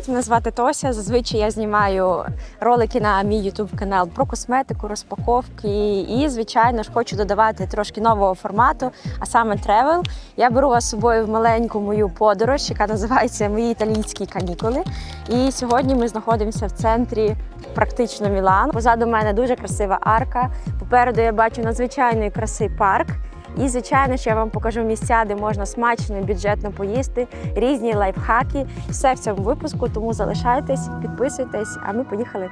Привіт! Мене звати Тося. Зазвичай я знімаю ролики на мій YouTube канал про косметику, розпаковки. І, звичайно ж, хочу додавати трошки нового формату, а саме тревел. Я беру вас з собою в маленьку мою подорож, яка називається Мої італійські канікули. І сьогодні ми знаходимося в центрі. Практично Мілан. Позаду мене дуже красива арка. Попереду я бачу надзвичайної краси парк. І, звичайно, що я вам покажу місця, де можна смачно і бюджетно поїсти, різні лайфхаки. Все в цьому випуску, тому залишайтесь, підписуйтесь, а ми поїхали.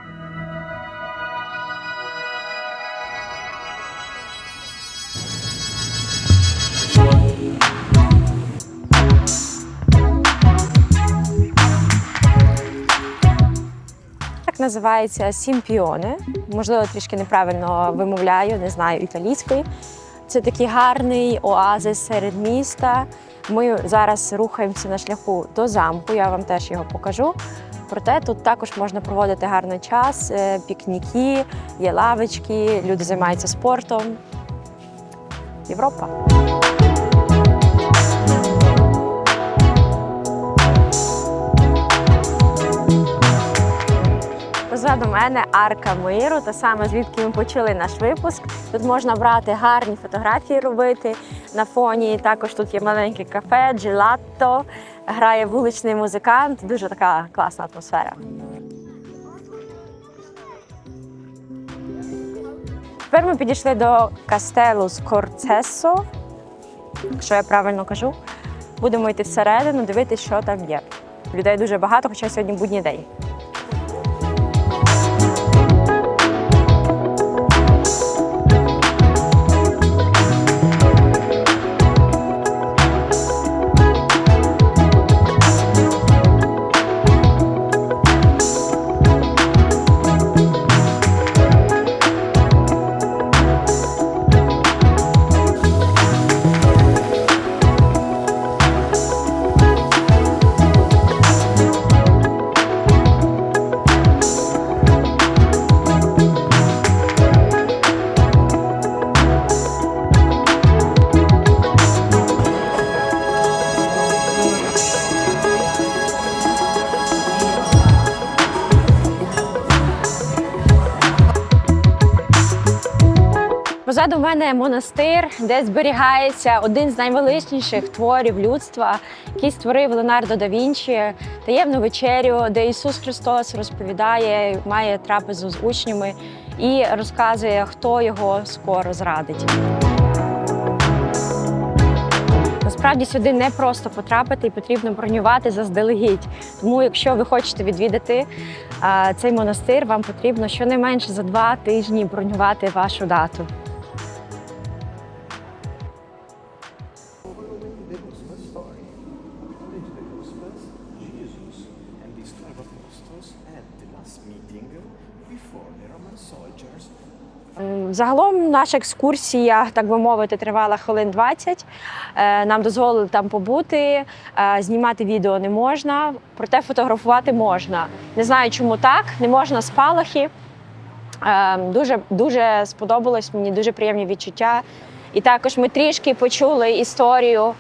Називається сімпіоне. Можливо, трішки неправильно вимовляю, не знаю італійської. Це такий гарний оазис серед міста. Ми зараз рухаємося на шляху до замку. Я вам теж його покажу. Проте тут також можна проводити гарний час, е, пікніки, є лавочки, люди займаються спортом. Європа. Позаду мене арка миру, та саме звідки ми почали наш випуск. Тут можна брати гарні фотографії робити на фоні. Також тут є маленьке кафе, джелатто, грає вуличний музикант. Дуже така класна атмосфера. Тепер ми підійшли до кастелу Скорцесо, якщо я правильно кажу. Будемо йти всередину, дивитися, що там є. Людей дуже багато, хоча сьогодні будній день. Позаду мене монастир, де зберігається один з найвеличніших творів людства, який створив Леонардо да Вінчі, таємну вечерю, де Ісус Христос розповідає, має трапезу з учнями і розказує, хто його скоро зрадить. Насправді сюди не просто потрапити і потрібно бронювати заздалегідь. Тому, якщо ви хочете відвідати цей монастир, вам потрібно щонайменше за два тижні бронювати вашу дату. Загалом наша екскурсія, так би мовити, тривала хвилин 20. Е, Нам дозволили там побути, е, знімати відео не можна, проте фотографувати можна. Не знаю, чому так, не можна спалахи. Е, Дуже, дуже сподобалось мені, дуже приємні відчуття. І також ми трішки почули історію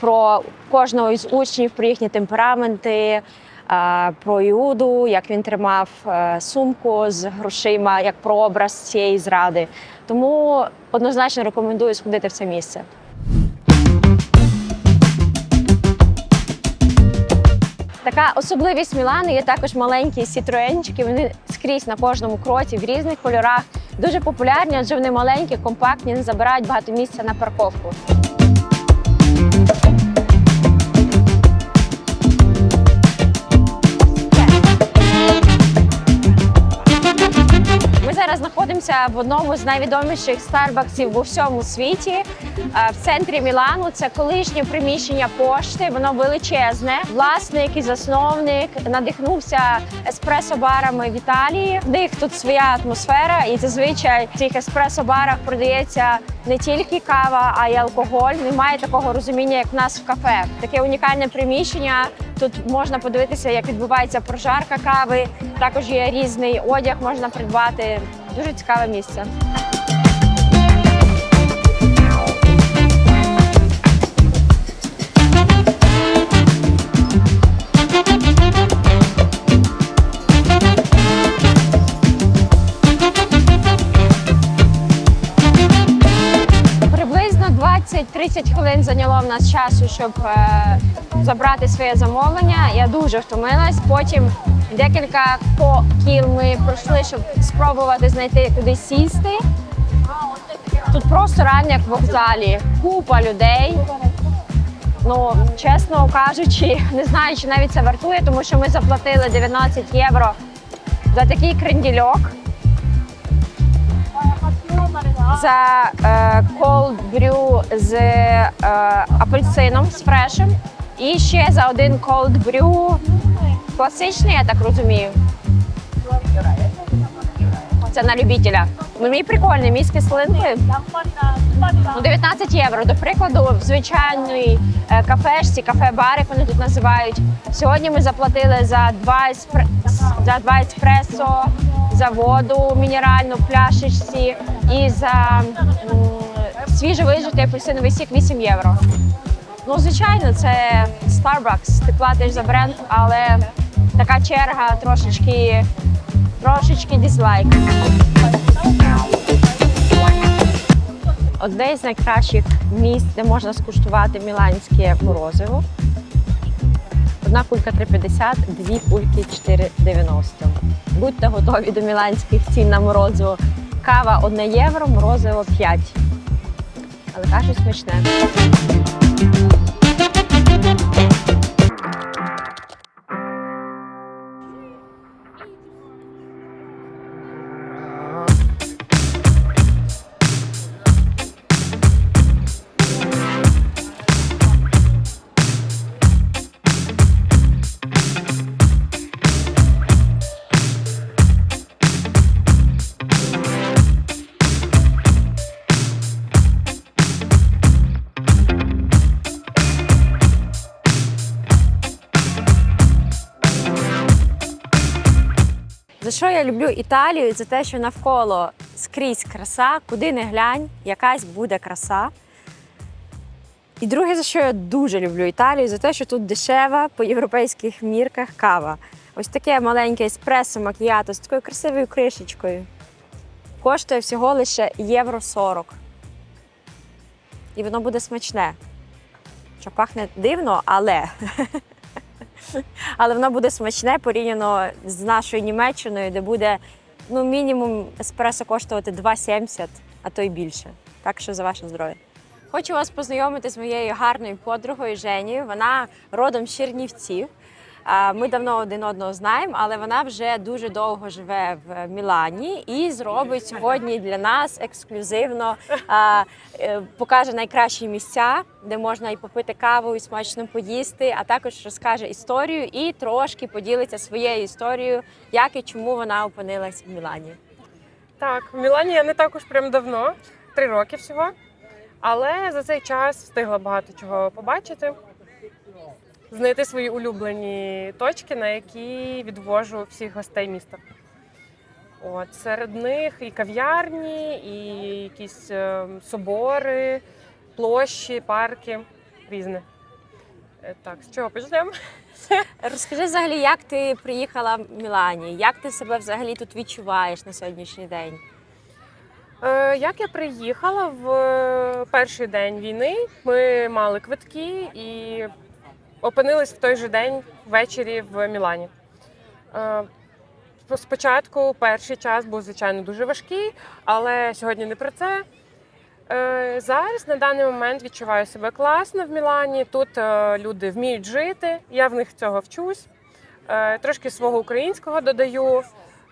про кожного із учнів, про їхні темпераменти, про Іуду, як він тримав е, сумку з грошима, як прообраз цієї зради. Тому однозначно рекомендую сходити в це місце. Така особливість Мілану є також маленькі сітроенчики. Вони скрізь на кожному кроці в різних кольорах. Дуже популярні, адже вони маленькі, компактні, не забирають багато місця на парковку. Знаходимося в одному з найвідоміших старбаксів у всьому світі. е, В центрі Мілану це колишнє приміщення пошти. Воно величезне. Власник і засновник надихнувся еспресо-барами в Італії. В них тут своя атмосфера, і зазвичай в цих еспресо-барах продається не тільки кава, а й алкоголь. Немає такого розуміння, як в нас в кафе. Таке унікальне приміщення. Тут можна подивитися, як відбувається прожарка кави. Також є різний одяг, можна придбати. Дуже цікаве місце. Приблизно 20-30 хвилин зайняло в нас часу, щоб е, забрати своє замовлення. Я дуже втомилась. Потім декілька кіл ми пройшли, щоб спробувати знайти куди сісти. Тут просто реально як в вокзалі. Купа людей. Ну, чесно кажучи, не знаю, чи навіть це вартує, тому що ми заплатили 19 євро за такий крендільок. За е, cold brew з е, апельсином з фрешем. І ще за один cold brew класичний, я так розумію. Це на любителя. Ну, мій прикольний, мій з кислинкою. Ну, 19 євро. До прикладу, в звичайній е, кафешці, кафе-бар, вони тут називають. Сьогодні ми заплатили за два, еспре... за два еспресо, за воду мінеральну в пляшечці і за свіжовижитий апельсиновий сік 8 євро. Ну, звичайно, це Starbucks, ти платиш за бренд, але така черга трошечки, трошечки дизлайк. Одне з найкращих місць, де можна скуштувати міланське морозиво. Одна кулька 3,50, дві кульки 4,90. Будьте готові до міланських цін на морозиво. Кава 1 євро, морозиво 5. Але кажуть смачне. Що я люблю Італію? За те, що навколо скрізь краса, куди не глянь, якась буде краса. І друге, за що я дуже люблю Італію, за те, що тут дешева по європейських мірках кава. Ось таке маленьке еспресо макіато з такою красивою кришечкою. Коштує всього лише євро 40. І воно буде смачне. Що пахне дивно, але але воно буде смачне порівняно з нашою Німеччиною, де буде ну, мінімум еспресо коштувати 2,70, а то й більше. Так що за ваше здоров'я. Хочу вас познайомити з моєю гарною подругою Женією. Вона родом з Чернівців. Ми давно один одного знаємо, але вона вже дуже довго живе в Мілані і зробить сьогодні для нас ексклюзивно е, покаже найкращі місця, де можна і попити каву, і смачно поїсти, а також розкаже історію і трошки поділиться своєю історією, як і чому вона опинилась в Мілані. Так, в Мілані я не також прям давно, три роки всього. Але за цей час встигла багато чого побачити, знайти свої улюблені точки, на які відвожу всіх гостей міста. От, серед них і кав'ярні, і якісь е, собори, площі, парки різне. Так, з чого почнемо? Розкажи взагалі, як ти приїхала в Мілані? Як ти себе взагалі тут відчуваєш на сьогоднішній день? Е, Як я приїхала в е, перший день війни, ми мали квитки і опинились в той же день ввечері в Мілані. Е, Спочатку перший час був, звичайно, дуже важкий, але сьогодні не про це. Е, Зараз на даний момент відчуваю себе класно в Мілані. Тут е, люди вміють жити, я в них цього вчусь. Трошки свого українського додаю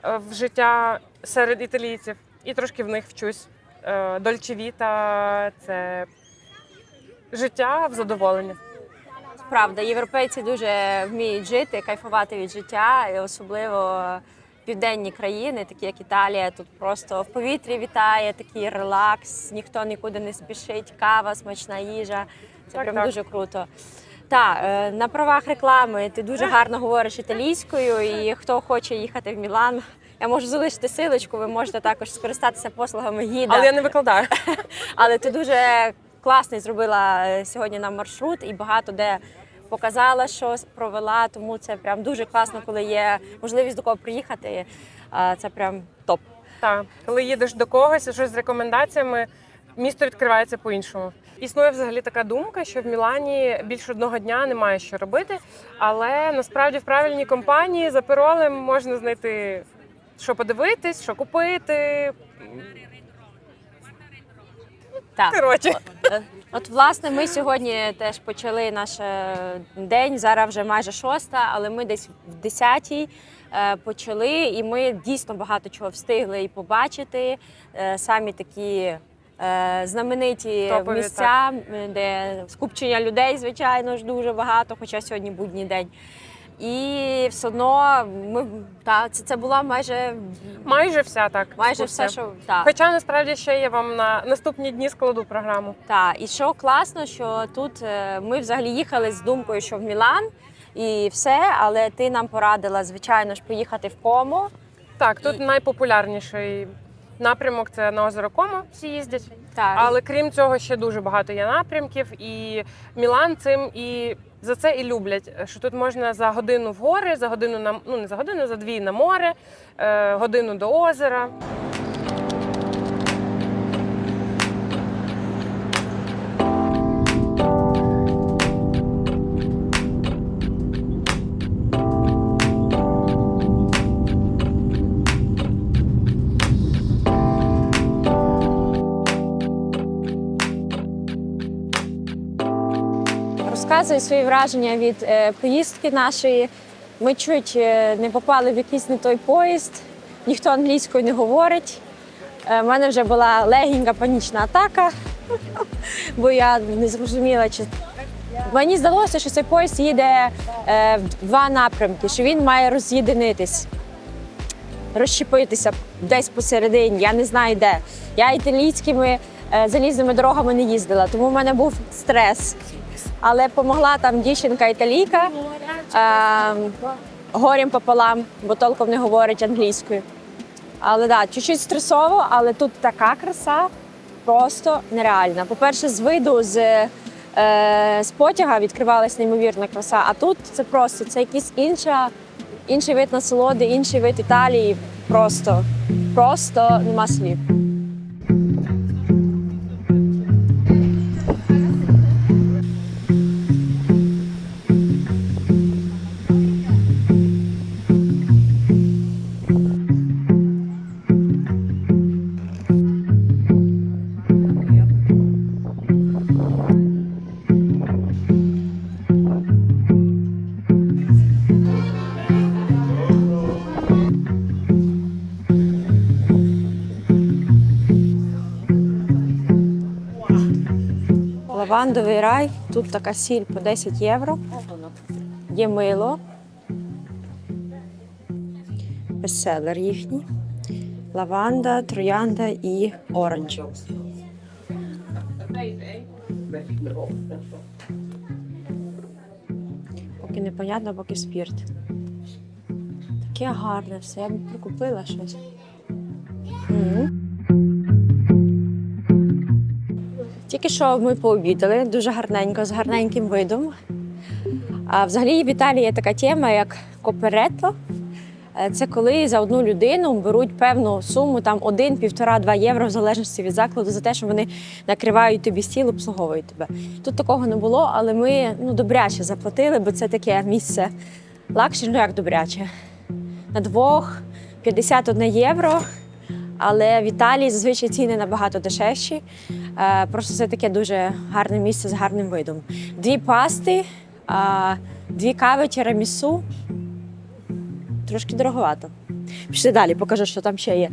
в життя серед італійців, і трошки в них вчусь. Дольчевіта це життя в задоволення. Правда, європейці дуже вміють жити, кайфувати від життя, і особливо південні країни, такі як Італія, тут просто в повітрі вітає такий релакс, ніхто нікуди не спішить, кава, смачна їжа. Це Так, прям так. дуже круто. Так, е, на правах реклами ти дуже гарно говориш італійською, і хто хоче їхати в Мілан, я можу залишити силочку, ви можете також скористатися послугами гіда. Але я не викладаю. Але ти дуже класний зробила е, сьогодні нам маршрут і багато де показала, що провела. Тому це прям дуже класно, коли є можливість до кого приїхати. Це прям топ. Так, коли їдеш до когось, щось з рекомендаціями, місто відкривається по-іншому. Існує взагалі така думка, що в Мілані більше одного дня немає що робити, але насправді в правильній компанії за паролем можна знайти, що подивитись, що купити. Так. Коротше, Е, От, власне, ми сьогодні теж почали наш е, день. Зараз вже майже шоста, але ми десь в десятій е, почали, і ми дійсно багато чого встигли і побачити. Самі такі знамениті Топові, місця, е, де скупчення людей, звичайно ж, дуже багато, хоча сьогодні будній день. І все одно ми та це, це була майже майже вся так. майже все, що так. Хоча насправді ще я вам на наступні дні складу програму. Так, і що класно, що тут е, ми взагалі їхали з думкою, що в Мілан і все, але ти нам порадила, звичайно ж, поїхати в Комо. Так, тут найпопулярніший напрямок це на озеро Комо. Всі їздять. Так, Але крім цього, ще дуже багато є напрямків, і Мілан цим і за це і люблять. Що тут можна за годину в гори, за годину на ну не за годину, за дві на море, е, годину до озера. Розказую свої враження від е, поїздки нашої. Ми чуть е, не попали в якийсь не той поїзд, ніхто англійською не говорить. У мене вже була легенька панічна атака, бо я не зрозуміла, чи мені здалося, що цей поїзд їде е, в два напрямки, що він має роз'єдинитись, розщепитися десь посередині. Я не знаю де. Я італійськими е, залізними дорогами не їздила, тому в мене був стрес. Але допомогла там дівчинка італійка е, горем пополам, бо толком не говорить англійською. Але да, чуть-чуть стресово, але тут така краса просто нереальна. По-перше, з виду з, е, з потяга відкривалась неймовірна краса, а тут це просто це якийсь інша, інший вид насолоди, інший вид Італії. Просто, просто нема слів. Лавандовий рай. Тут така сіль по 10 євро. Є мило. Бестселер їхній. Лаванда, троянда і оранж. Поки непонятно, поки спірт. Таке гарне все. Я б прикупила щось. Тільки що ми пообідали дуже гарненько, з гарненьким видом. А взагалі в Італії є така тема, як коперето. Е, Це коли за одну людину беруть певну суму, там 1, 1,5-2 євро, в залежності від закладу, за те, що вони накривають тобі стіл, обслуговують тебе. Тут такого не було, але ми ну, добряче заплатили, бо це таке місце лакшері, ну як добряче. На двох 51 євро. Але в Італії зазвичай ціни набагато дешевші. Е, Просто це таке дуже гарне місце з гарним видом. Дві пасти, дві кави тірамісу. Трошки дороговато. Пішли далі, покажу, що там ще є.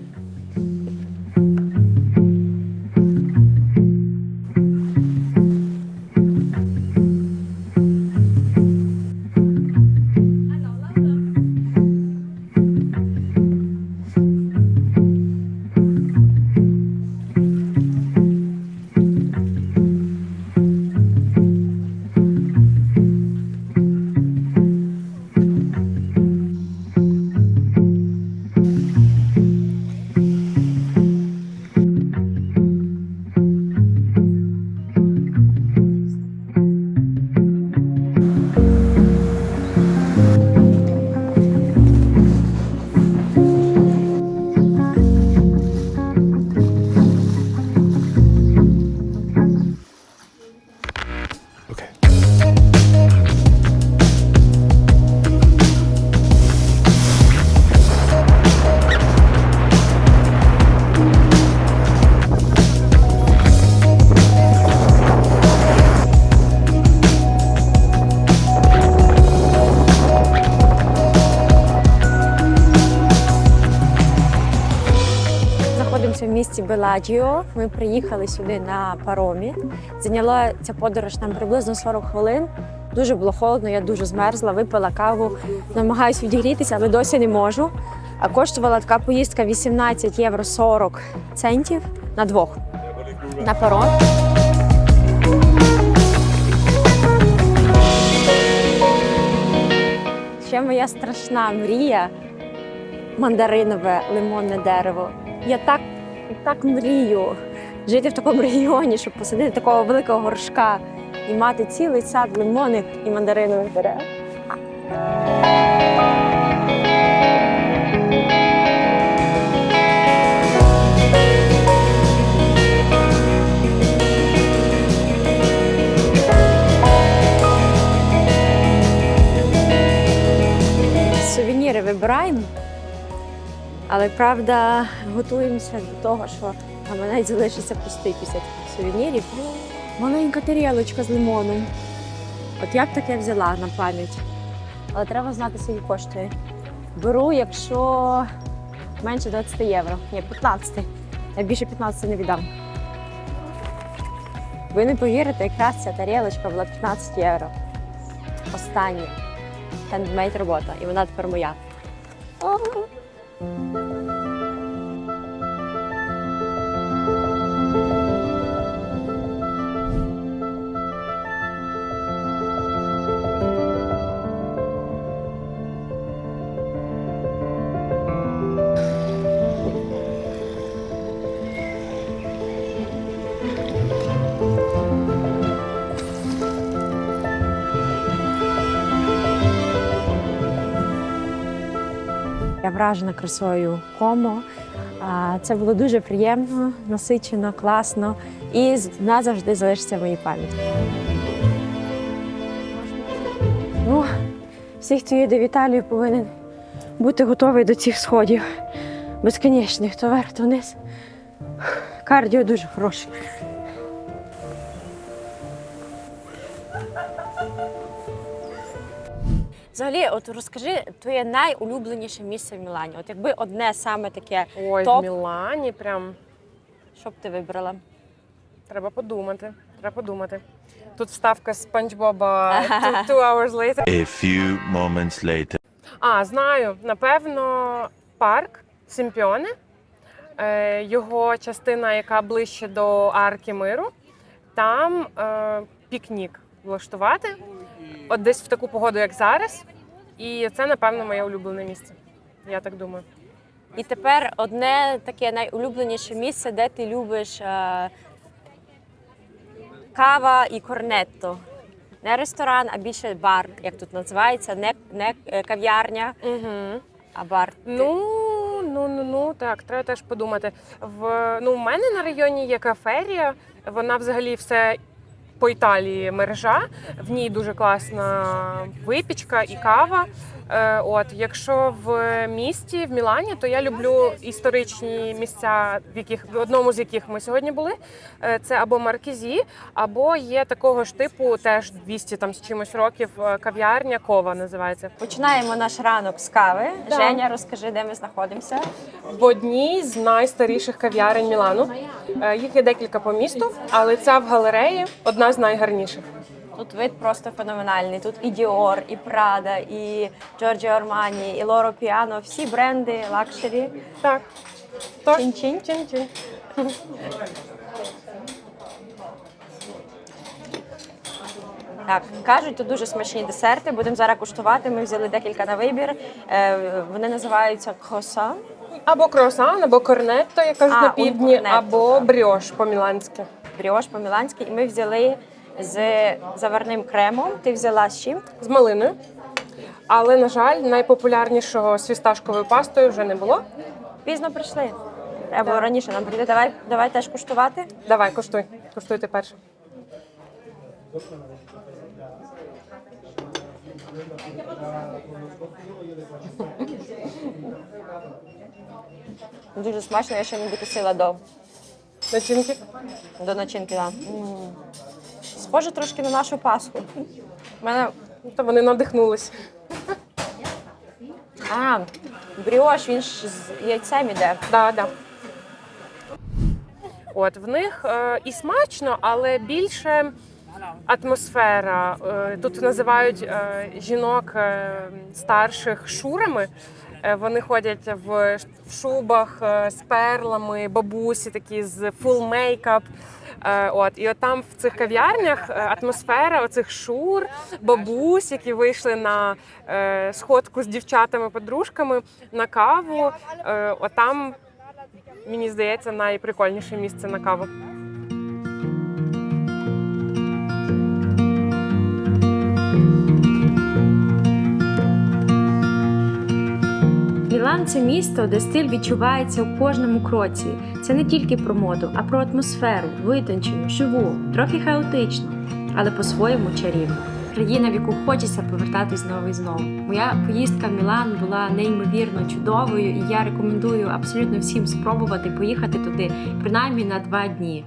Беладжіо. Ми приїхали сюди на паромі. Зайняла ця подорож нам приблизно 40 хвилин. Дуже було холодно, я дуже змерзла, випила каву, намагаюся відігрітися, але досі не можу. А коштувала така поїздка 18 євро 40 центів на двох на паром. Ще моя страшна мрія мандаринове лимонне дерево. Я так, так мрію жити в такому регіоні, щоб посадити такого великого горшка і мати цілий сад лимонних і мандаринових дерев. Сувеніри вибираємо, але правда готуємося до того, що гаманець залишиться пустий після таких сувенірів. Маленька тарілочка з лимоном. От я б таке взяла на пам'ять. Але треба знати, скільки коштує. Беру, якщо менше 20 євро. Ні, 15. Я більше 15 не віддам. Ви не повірите, якраз ця тарілочка була 15 євро. Остання. Хендмейд робота, і вона тепер моя. Я вражена красою Комо. Це було дуже приємно, насичено, класно і назавжди залишиться в моїй пам'яті. Ну, всі, хто їде в Італію, повинен бути готовий до цих сходів. Безконечних, то вверх, то вниз. Кардіо дуже хороше. Взагалі, от розкажи твоє найулюбленіше місце в Мілані. От якби одне саме таке, Ой, Топ. в Мілані прям що б ти вибрала? треба подумати. Треба подумати. Тут вставка з Спанч Боба two, two hours later. A few moments later. А, знаю, напевно, парк Сімпіоне. Е, Його частина, яка ближче до арки миру, там е, пікнік влаштувати. От десь в таку погоду, як зараз. І це, напевно, моє улюблене місце. Я так думаю. І тепер одне таке найулюбленіше місце, де ти любиш е, кава і корнетто. Не ресторан, а більше бар, як тут називається, не, не е, кав'ярня, Угу. а бар. Ну, ну, ну, ну, так, треба теж подумати. В, ну, у мене на районі є каферія, вона взагалі все по Італії мережа. В ній дуже класна випічка і кава. Е, от, якщо в місті, в Мілані, то я люблю історичні місця, в яких в одному з яких ми сьогодні були. Е, Це або Маркізі, або є такого ж типу, теж 200 там з чимось років е, кав'ярня Кова називається. Починаємо наш ранок з кави. Да. Женя, розкажи, де ми знаходимося. в одній з найстаріших кав'ярень Мілану. Їх є декілька по місту, але ця в галереї одна з найгарніших. Тут вид просто феноменальний. Тут і Dior, і Prada, і Giorgio Armani, і Loro Piano, всі бренди лакшері. Так. Тож, Чин-чин. чин-чин. Так, кажуть, тут дуже смачні десерти. Будемо зараз куштувати. Ми взяли декілька на вибір. Е, вони називаються кросан. Або круасан, або корнетто, як кажуть А, на півдні, або так. бріош по-міланськи. Бріош по-міланськи. І ми взяли з заварним кремом. Ти взяла з чим? З малиною. Але, на жаль, найпопулярнішого з фісташковою пастою вже не було. Пізно прийшли. Треба було раніше нам прийти. Давай, давай теж куштувати. Давай, коштуй. Коштуйте перше. Дуже смачно, я ще не докусила до, Начинки. до начинки. Да. Схоже трошки на нашу пасху. У мене Та вони надихнулись. а, бріош, він ж з яйцем іде. Да, да. От в них е, і смачно, але більше атмосфера. Е, Тут називають е, жінок е, старших шурами. Е, Вони ходять в шубах е, з перлами, бабусі такі з фул мейкап. От і от там в цих кав'ярнях е, атмосфера оцих шур, бабусь, які вийшли на сходку з дівчатами-подружками на каву. Е, От там, мені здається, найприкольніше місце на каву. Мілан це місто, де стиль відчувається у кожному кроці. Це не тільки про моду, а про атмосферу, витончену, живу, трохи хаотичну, але по-своєму чарівну. Країна, в яку хочеться повертатись знову і знову. Моя поїздка в Мілан була неймовірно чудовою, і я рекомендую абсолютно всім спробувати поїхати туди, принаймні на два дні.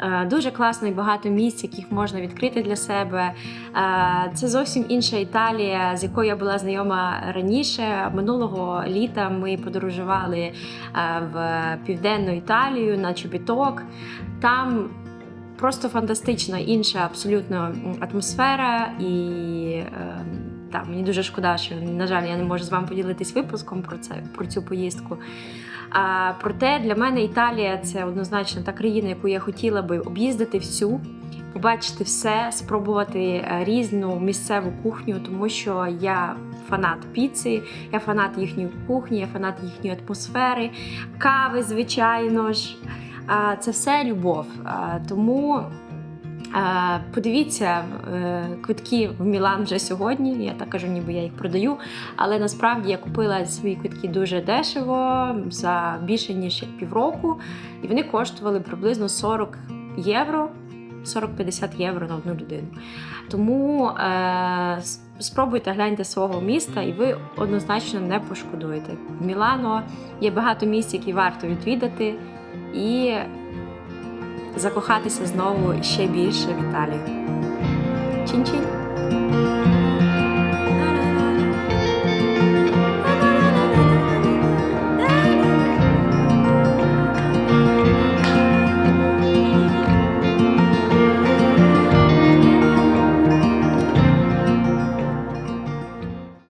Е, Дуже класно і багато місць, яких можна відкрити для себе. Е, Це зовсім інша Італія, з якою я була знайома раніше. Минулого літа ми подорожували е, в південну Італію на чобіток. Там просто фантастична інша абсолютно атмосфера і. та, мені дуже шкода, що на жаль, я не можу з вами поділитись випуском про це про цю поїздку. А, проте для мене Італія це однозначно та країна, яку я хотіла би об'їздити всю, побачити все, спробувати е, різну місцеву кухню, тому що я фанат піци, я фанат їхньої кухні, я фанат їхньої атмосфери, кави, звичайно ж. Це все любов. Тому. Подивіться е, квитки в Мілан вже сьогодні. Я так кажу, ніби я їх продаю. Але насправді я купила свої квитки дуже дешево за більше ніж півроку, і вони коштували приблизно 40 євро. 40-50 євро на одну людину. Тому е, спробуйте гляньте свого міста, і ви однозначно не пошкодуєте. В Мілано є багато місць, які варто відвідати, і закохатися знову ще більше в Італію. Чин-чин!